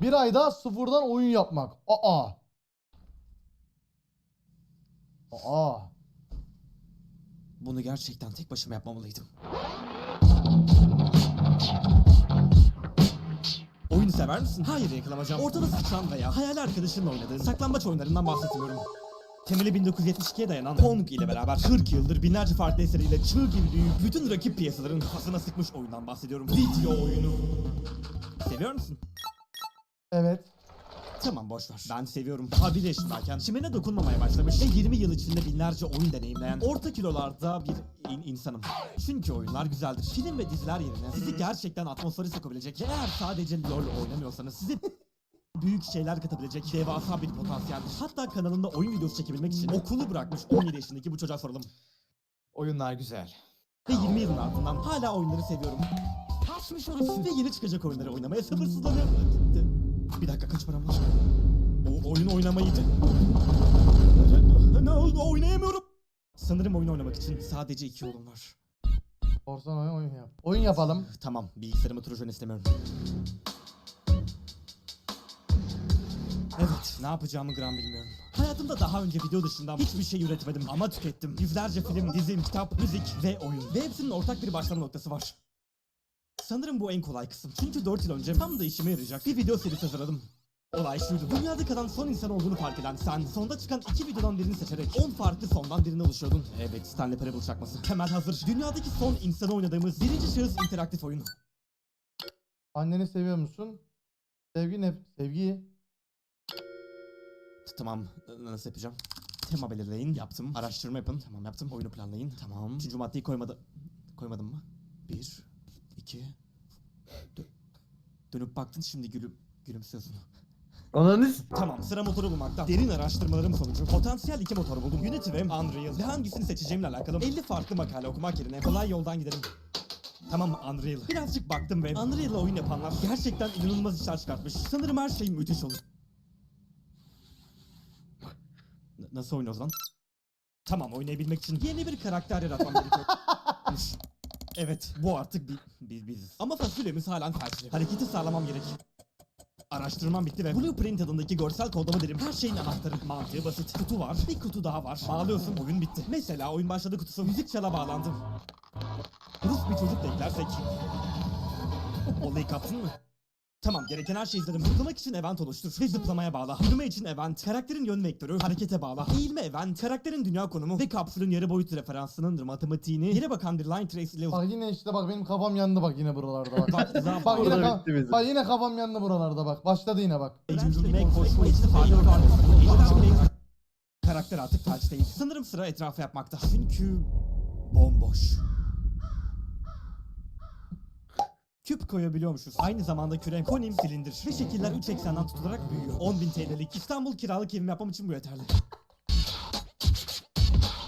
Bir ayda sıfırdan oyun yapmak. Aa. Aa. Bunu gerçekten tek başıma yapmamalıydım. Oyunu sever misin? Hayır yakalamacam. Ortada sıçran veya hayal arkadaşınla oynadığın saklambaç oyunlarından bahsetmiyorum. Temeli 1972'ye dayanan Pong ile beraber 40 yıldır binlerce farklı eseriyle çığ gibi büyüyüp bütün rakip piyasaların kafasına sıkmış oyundan bahsediyorum. Video oyunu. Seviyor musun? Evet. Tamam boş ver. Ben seviyorum. Ha bir yaşındayken çimene dokunmamaya başlamış ve 20 yıl içinde binlerce oyun deneyimleyen orta kilolarda bir in- insanım. Çünkü oyunlar güzeldir. Film ve diziler yerine sizi gerçekten atmosfere sokabilecek ve eğer sadece LoL oynamıyorsanız sizi büyük şeyler katabilecek devasa bir potansiyeldir. Hatta kanalında oyun videosu çekebilmek için okulu bırakmış 17 yaşındaki bu çocuğa soralım. Oyunlar güzel. Ve 20 yılın ardından hala oyunları seviyorum. Kaçmış orası. Ve yeni çıkacak oyunları oynamaya sabırsızlanıyorum. Bir dakika kaç param var? O oyun oynamayı... Ne oldu oynayamıyorum. Sanırım oyun oynamak için sadece iki yolum var. Korsan oyun oyun yap. Oyun yapalım. Tamam bilgisayarımı Trojan istemiyorum. Evet, ne yapacağımı gram bilmiyorum. Hayatımda daha önce video dışında hiçbir şey üretmedim ama tükettim. Yüzlerce film, dizi, kitap, müzik ve oyun. Ve hepsinin ortak bir başlama noktası var. Sanırım bu en kolay kısım. Çünkü 4 yıl önce tam da işime yarayacak bir video serisi hazırladım. Olay şuydu. Dünyada kalan son insan olduğunu fark eden sen sonda çıkan iki videodan birini seçerek 10 farklı sondan birini oluşturdun. Evet Stanley Parable çakması. Temel hazır. Dünyadaki son insanı oynadığımız birinci şahıs interaktif oyun. Anneni seviyor musun? Sevgi ne? Sevgi. Tamam nasıl yapacağım? Tema belirleyin. Yaptım. Araştırma yapın. Tamam yaptım. Oyunu planlayın. Tamam. Üçüncü maddeyi koymadı. Koymadım mı? Bir, iki, dö- Dönüp baktın şimdi gülüm, gülümsüyorsun. Ananı Tamam sıra motoru bulmakta. Derin araştırmalarım sonucu potansiyel iki motor buldum. Unity ve Unreal. Ve hangisini seçeceğimle alakalı 50 farklı makale okumak yerine kolay yoldan gidelim. Tamam Unreal. Birazcık baktım ve Unreal'la oyun yapanlar gerçekten inanılmaz işler çıkartmış. Sanırım her şey müthiş olur. N- nasıl oynuyoruz lan? Tamam oynayabilmek için yeni bir karakter yaratmam gerekiyor. evet bu artık bir, bir biziz. Ama fasulyemiz halen felçli. Hareketi sağlamam gerek. Araştırmam bitti ve Blueprint adındaki görsel kodlama derim. Her şeyin anahtarı. Mantığı basit. Kutu var. Bir kutu daha var. Bağlıyorsun. Oyun bitti. Mesela oyun başladı kutusu. Müzik çala bağlandı. Rus bir çocuk da eklersek. Olayı kaptın mı? Tamam gereken her şeyi izledim. Zıplamak için event oluştur ve zıplamaya bağla. Yürüme için event, karakterin yön vektörü, harekete bağla. Eğilme event, karakterin dünya konumu ve kapsülün yarı boyut referansının matematiğini yere bakan bir line trace ile Bak yine işte bak benim kafam yandı bak yine buralarda bak. Bak, bak yine, ka- bizim. bak yine kafam yandı buralarda bak. Başladı yine bak. Karakter artık felç değil. Sanırım sıra etrafı yapmakta. Çünkü bomboş. Küp koyabiliyormuşuz. Aynı zamanda küre, konim, silindir ve şekiller 3 eksenden tutularak büyüyor. 10.000 TL'lik İstanbul kiralık evimi yapmam için bu yeterli.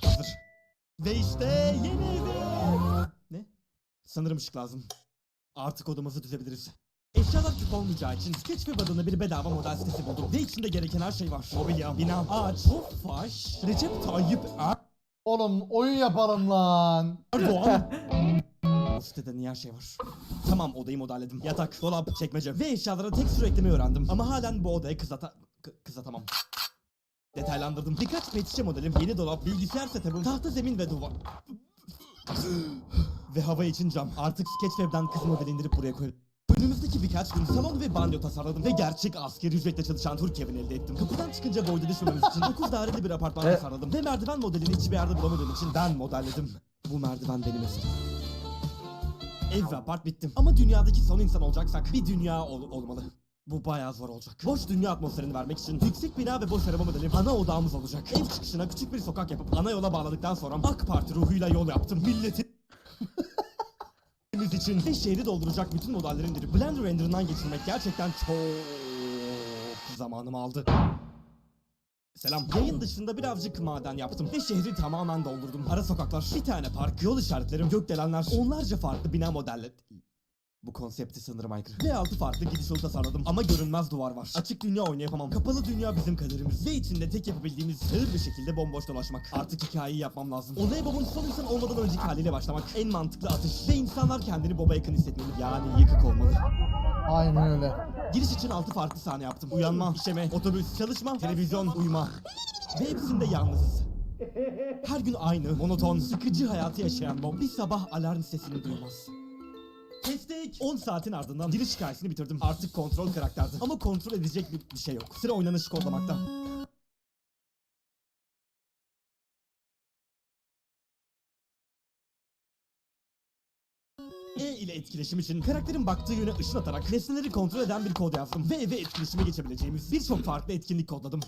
Hazır. Ve işte yeni evim. Ne? Sanırım ışık lazım. Artık odamızı düzebiliriz. Eşyalar küp olmayacağı için Sketchweb adında bir bedava model sitesi buldum. Ve içinde gereken her şey var. Mobilya, bina, ağaç, tofaş, Recep Tayyip Oğlum oyun yapalım lan. Erdoğan. Bu sitede niye her şey var? Tamam odayı modelledim. Yatak, dolap, çekmece ve eşyalara tek sürü eklemeyi öğrendim. Ama halen bu odaya kızata... Kızatamam. Detaylandırdım. Birkaç pet şişe modelim, yeni dolap, bilgisayar setup'ım, tahta zemin ve duvar... ve hava için cam. Artık Sketchweb'den kız modeli indirip buraya koyup Önümüzdeki birkaç gün salon ve banyo tasarladım ve gerçek askeri ücretle çalışan Türk evini elde ettim. Kapıdan çıkınca boyda düşmememiz için 9 daireli bir apartman E- tasarladım ve merdiven modelini hiçbir yerde bulamadığım için ben modelledim. Bu merdiven benim eserim. Ev ve apart bittim. Ama dünyadaki son insan olacaksak bir dünya ol- olmalı. Bu bayağı zor olacak. Boş dünya atmosferini vermek için yüksek bina ve boş araba modeli ana odağımız olacak. Ev çıkışına küçük bir sokak yapıp ana yola bağladıktan sonra AK Parti ruhuyla yol yaptım. Milletin için ve şehri dolduracak bütün modelleri indirip Blender renderından geçirmek gerçekten çok zamanımı aldı. Selam. Yayın dışında birazcık maden yaptım ve şehri tamamen doldurdum. Ara sokaklar, bir tane park, yol işaretlerim, gökdelenler, onlarca farklı bina modelleri. Bu konsepti sanırım aykırı. Ve altı farklı gidiş yolu tasarladım ama görünmez duvar var. Açık dünya oynayamam. Kapalı dünya bizim kaderimiz. Ve içinde tek yapabildiğimiz sığır bir şekilde bomboş dolaşmak. Artık hikayeyi yapmam lazım. Olaya babun son insan olmadan önceki haliyle başlamak. En mantıklı atış. Ve insanlar kendini baba yakın hissetmeli. Yani yıkık olmalı. Aynen öyle. Giriş için 6 farklı sahne yaptım. Uyanma, işeme, otobüs, çalışma, televizyon, uyuma. Ve hepsinde yalnızız. Her gün aynı, monoton, sıkıcı hayatı yaşayan Bob bir sabah alarm sesini duymaz. Kestik. 10 saatin ardından giriş hikayesini bitirdim. Artık kontrol karakterdi. Ama kontrol edecek bir, bir şey yok. Sıra oynanışı kodlamakta. E ile etkileşim için karakterin baktığı yöne ışın atarak nesneleri kontrol eden bir kod yazdım. Ve eve etkileşime geçebileceğimiz birçok farklı etkinlik kodladım.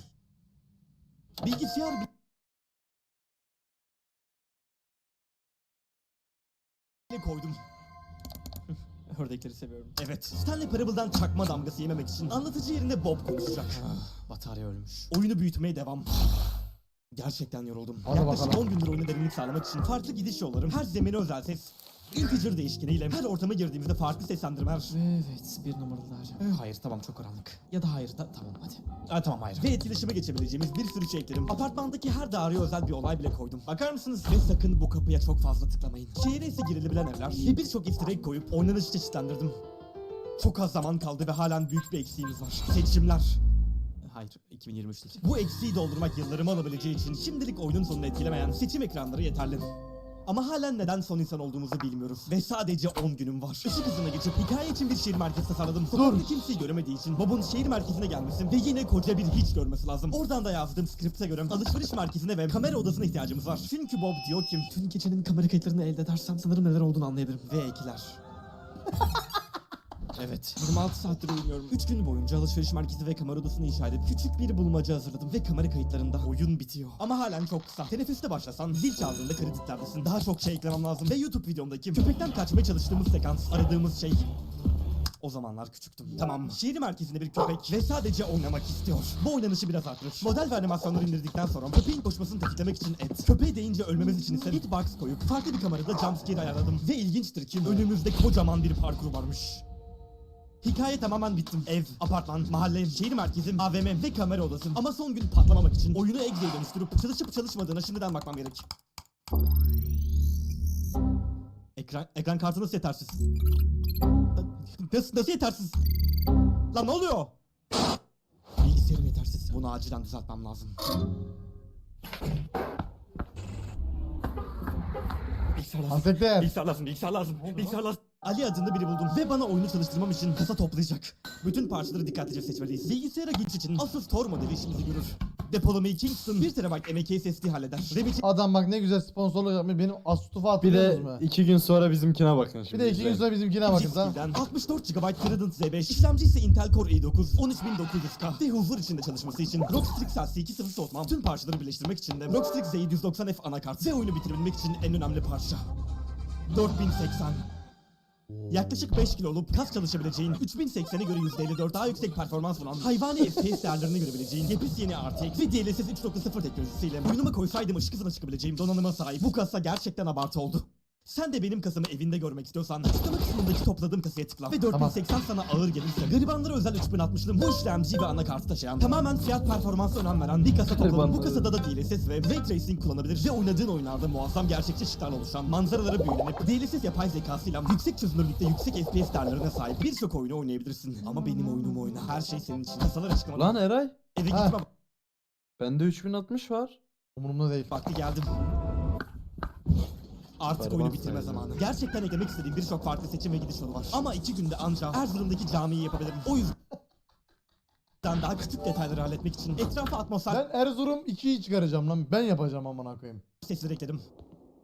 Bilgisayar. Ne koydum? Ördekleri seviyorum. Evet. Stanley Parable'dan çakma damgası yememek için anlatıcı yerine Bob konuşacak. Batarya ölmüş. Oyunu büyütmeye devam. Gerçekten yoruldum. Hadi Yaklaşık bakalım. 10 gündür oyuna derinlik sağlamak için farklı gidiş yollarım, her zemine özel ses, integer değişkeniyle her ortama girdiğimizde farklı seslendirmeler Evet bir numaralar. Eh, Hayır tamam çok karanlık. Ya da hayır da tamam hadi. Ha, tamam hayır. ve etkileşime geçebileceğimiz bir sürü şey ekledim. Apartmandaki her daireye özel bir olay bile koydum. Bakar mısınız? Ve sakın bu kapıya çok fazla tıklamayın. Şehre ise girilebilen evler ve birçok easter egg koyup oynanışı çeşitlendirdim. Çok az zaman kaldı ve halen büyük bir eksiğimiz var. Seçimler. Hayır 2023 değil. Bu eksiği doldurmak yıllarımı alabileceği için şimdilik oyunun sonunu etkilemeyen seçim ekranları yeterli. Ama halen neden son insan olduğumuzu bilmiyoruz. Ve sadece 10 günüm var. Işık hızına geçip hikaye için bir şehir merkezi tasarladım. Sokakta kimseyi göremediği için Bob'un şehir merkezine gelmesi ve yine koca bir hiç görmesi lazım. Oradan da yazdığım skripte göre alışveriş merkezine ve kamera odasına ihtiyacımız var. Çünkü Bob diyor ki Tüm gecenin kamera kayıtlarını elde edersem sanırım neler olduğunu anlayabilirim. ve ekler. Evet. 26 saattir uyumuyorum. 3 gün boyunca alışveriş merkezi ve kamera odasını inşa edip küçük bir bulmaca hazırladım ve kamera kayıtlarında oyun bitiyor. Ama halen çok kısa. Teneffüste başlasan zil çaldığında kreditlerdesin. Daha çok şey eklemem lazım. Ve YouTube videomdaki köpekten kaçmaya çalıştığımız sekans aradığımız şey o zamanlar küçüktüm. Tamam. Şehir merkezinde bir köpek ve sadece oynamak istiyor. Bu oynanışı biraz arttırır. Model ve animasyonları indirdikten sonra köpeğin koşmasını tetiklemek için et. Köpeği deyince ölmemiz için ise hitbox koyup farklı bir kamerada jumpscare ayarladım. Ve ilginçtir ki önümüzde kocaman bir parkur varmış. Hikaye tamamen bittim. Ev, apartman, mahalle, şehir merkezi, AVM ve kamera odası. Ama son gün patlamamak için oyunu Exe'ye dönüştürüp çalışıp çalışmadığına şimdiden bakmam gerek. Ekran, ekran kartı nasıl yetersiz? Nasıl, nasıl yetersiz? Lan ne oluyor? Bilgisayarım yetersiz. Bunu acilen düzeltmem lazım. Bilgisayar lazım. Asekler. Bilgisayar lazım, bilgisayar lazım, bilgisayar lazım. Ali adında biri buldum ve bana oyunu çalıştırmam için kasa toplayacak. Bütün parçaları dikkatlice seçmeliyiz. Bilgisayara güç için Asus Tor modeli işimizi görür. Depolamayı Kingston 1 TB MK SSD halleder. RAM için Adam bak ne güzel sponsorluk yapmış. Benim Astuf'a Bir hatırlıyorsunuz de mu? iki gün sonra bizimkine bakın Bir şimdi. de iki gün sonra bizimkine bakın tamam. SSD'den 64 GB Trident Z5, işlemci ise Intel Core i9 13900K ve huzur içinde çalışması için Rockstrix Sassy 2.0 soğutma tüm parçaları birleştirmek için de Rockstrix Z790F anakart ve oyunu bitirebilmek için en önemli parça 4080 Yaklaşık 5 kilo olup kas çalışabileceğin, 3080'e göre %54 daha yüksek performans sunan, hayvani FPS değerlerini görebileceğin, yepis yeni RTX ve DLSS 3.0 teknolojisiyle oyunuma koysaydım ışık hızına çıkabileceğim donanıma sahip. Bu kasa gerçekten abartı oldu. Sen de benim kasamı evinde görmek istiyorsan açıklama kısmındaki topladığım kasaya tıkla ve 4080 sana ağır gelirse garibanlara özel 3060'lı bu işlemci ve anakartı taşıyan tamamen fiyat performansa önem veren bir kasa topladım. Bu kasada da DLSS ve Ray Tracing kullanabilir ve oynadığın oyunlarda muazzam gerçekçi ışıklarla oluşan manzaralara büyülenip DLSS yapay zekasıyla yüksek çözünürlükte yüksek FPS değerlerine sahip birçok oyunu oynayabilirsin. Ama benim oyunumu oyna. Her şey senin için. Kasalar açıklamada. Lan Eray Eve gitme bende 3060 var. Umurumda değil. vakti geldi. Artık oyunu bitirme zamanı. Gerçekten eklemek istediğim birçok farklı seçim ve gidiş yolu var. Ama iki günde anca Erzurum'daki camiyi yapabilirim. O yüzden daha küçük detayları halletmek için etrafa atmosfer Ben Erzurum 2'yi çıkaracağım lan. Ben yapacağım amına koyayım. sesleri ekledim.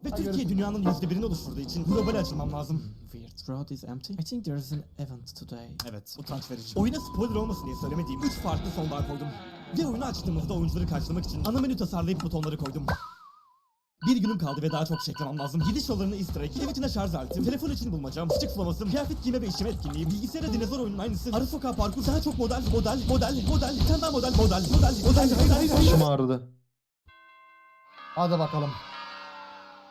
Ve Türkiye dünyanın yüzde birini oluşturduğu için globale açılmam lazım. Weird road is empty. I think there's an event today. Evet, utanç verici. Oyuna spoiler olmasın diye söylemediğim 3 farklı son daha koydum. Ve oyunu açtığımızda oyuncuları karşılamak için ana menü tasarlayıp butonları koydum. Bir günüm kaldı ve daha çok şey eklemem lazım. Gidiş yollarını egg, ev içine şarj aletim, telefon için bulmacam, sıçık flamasım, kıyafet giyme ve işleme etkinliği, bilgisayara dinozor oyunun aynısı, arı sokağı parkur, daha çok model, model, model, model, bir tane daha model, model, model, model, model, Başım ağrıdı. Hadi bakalım.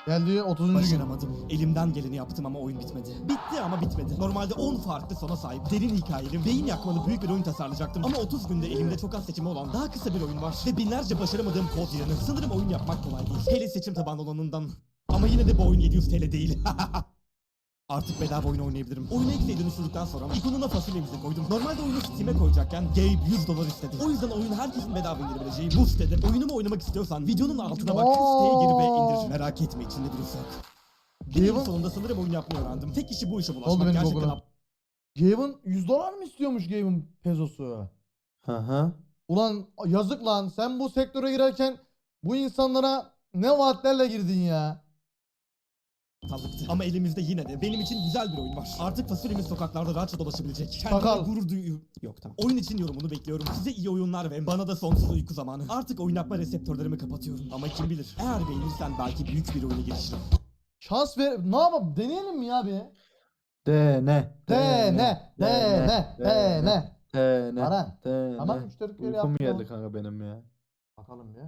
Geldi 30. gün. Başaramadım. Elimden geleni yaptım ama oyun bitmedi. Bitti ama bitmedi. Normalde 10 farklı sona sahip, derin hikayeli, beyin yakmalı büyük bir oyun tasarlayacaktım. Ama 30 günde elimde çok az seçimi olan daha kısa bir oyun var. Ve binlerce başaramadığım kod yerine sanırım oyun yapmak kolay değil. Hele seçim tabanlı olanından. Ama yine de bu oyun 700 TL değil. Artık bedava oyun oynayabilirim. Oyuna X'e dönüştürdükten sonra ikonuna fasulyemizi koydum. Normalde oyunu Steam'e koyacakken Gabe 100 dolar istedi. O yüzden oyunu herkesin bedava indirebileceği boost dedim. Oyunumu oynamak istiyorsan videonun altına bak siteye gir ve indir. Merak etme içinde. Bir yılın Gabe'ın sonunda sanırım oyun yapmayı öğrendim. Tek işi bu işe oldu bulaşmak. benim Gerçekten Google'ım. Gabe'ın 100 dolar mı istiyormuş Gabe'ın pezosu? Hı hı. Ulan yazık lan sen bu sektöre girerken bu insanlara ne vaatlerle girdin ya. Aptallıktı. Ama elimizde yine de benim için güzel bir oyun var. Artık fasulyemiz sokaklarda rahatça dolaşabilecek. Sakal. Kendime gurur duyuyor. Yok tamam. Oyun için yorumunu bekliyorum. Size iyi oyunlar ve bana da sonsuz uyku zamanı. Artık oyun yapma reseptörlerimi kapatıyorum. Ama kim bilir. Eğer beğenirsen belki büyük bir oyuna girişirim. Şans ver. Ne yapalım? Deneyelim mi ya bir? Dene. Dene, dene, dene. Dene. Aran. Dene. Tamam müşteri köyle Uykum yaptı. geldi kanka benim ya. Bakalım bir.